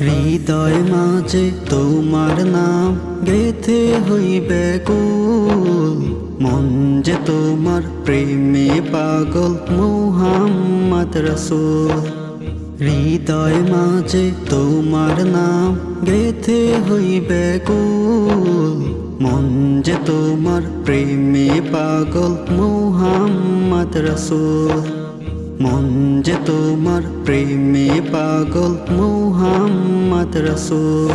হৃদয় মাঝে তোমার নাম গেথে হইবে কুল মন যে তোমার প্রেমে পাগল মুহাম্মদ রসুল। হৃদয় মাঝে তোমার নাম গেথে হইবে কুল মন যে তোমার প্রেমে পাগল মুহাম্মদ রসুল। মন যে তোমার প্রেমে পাগল মুহাম্মদ রসুল।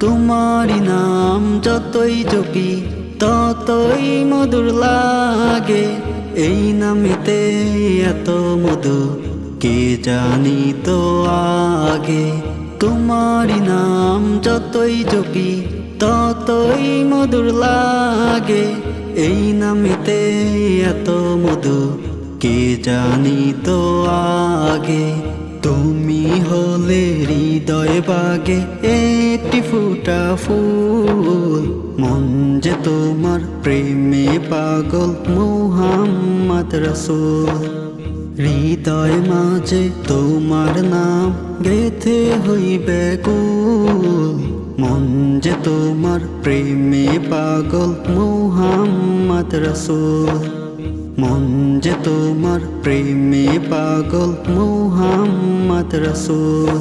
তোমারি নাম যতই জপি ততই মধুর লাগে এই নামিতে এত মধু। কে জানি তো আগে তোমারি নাম যতই জপি, ততই মধুর লাগে এই নামিতে এত মধু। কে জানি তো আগে তুমি হলে হৃদয় বাগে একটি ফুটা ফুল। মন যে তোমার প্রেমে পাগল মুহাম্মদ রসুল। হৃদয় মাঝে তোমার নাম গেথে হইবে কুল। মন যে তোমার প্রেমে পাগল মুহাম্মদ রসুল। মন যে তোমার প্রেমে পাগল মুহাম্মদ রসুল।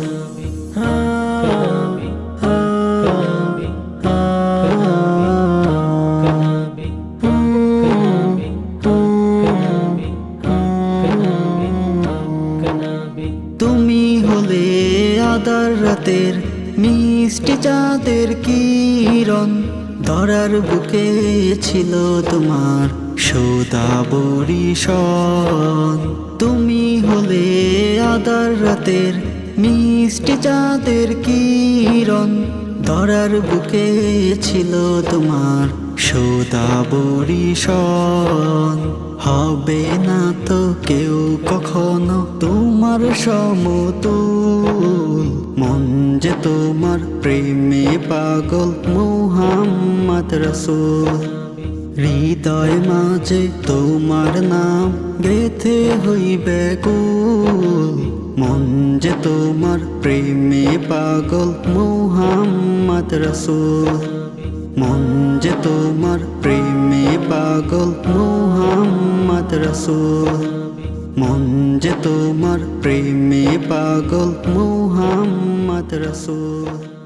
তুমি হলে আদার রাতের মিষ্টি চাঁদের কিরণ। ধরার বুকে ছিল তোমার সোদা বরিশন তুমি হলে আদার রাতের মিষ্টি চাঁদের কিরণ। ধরার বুকে ছিল তোমার সোদা বরিশন হবে না তো কেউ কখনো তোমার সমতুল। মন যে তোমার প্রেমে পাগল মুহাম্মদ রসুল। হৃদয় মাঝে তোমার নাম গেথে হইবে কুল মন যে তোমার প্রেমে পাগল মুহাম্মদ রসুল। মন যে তোমার প্রেমে পাগল মুহাম্মদ রসুল। মন যে তোমার প্রেমে পাগল মুহাম্মদ রসুল।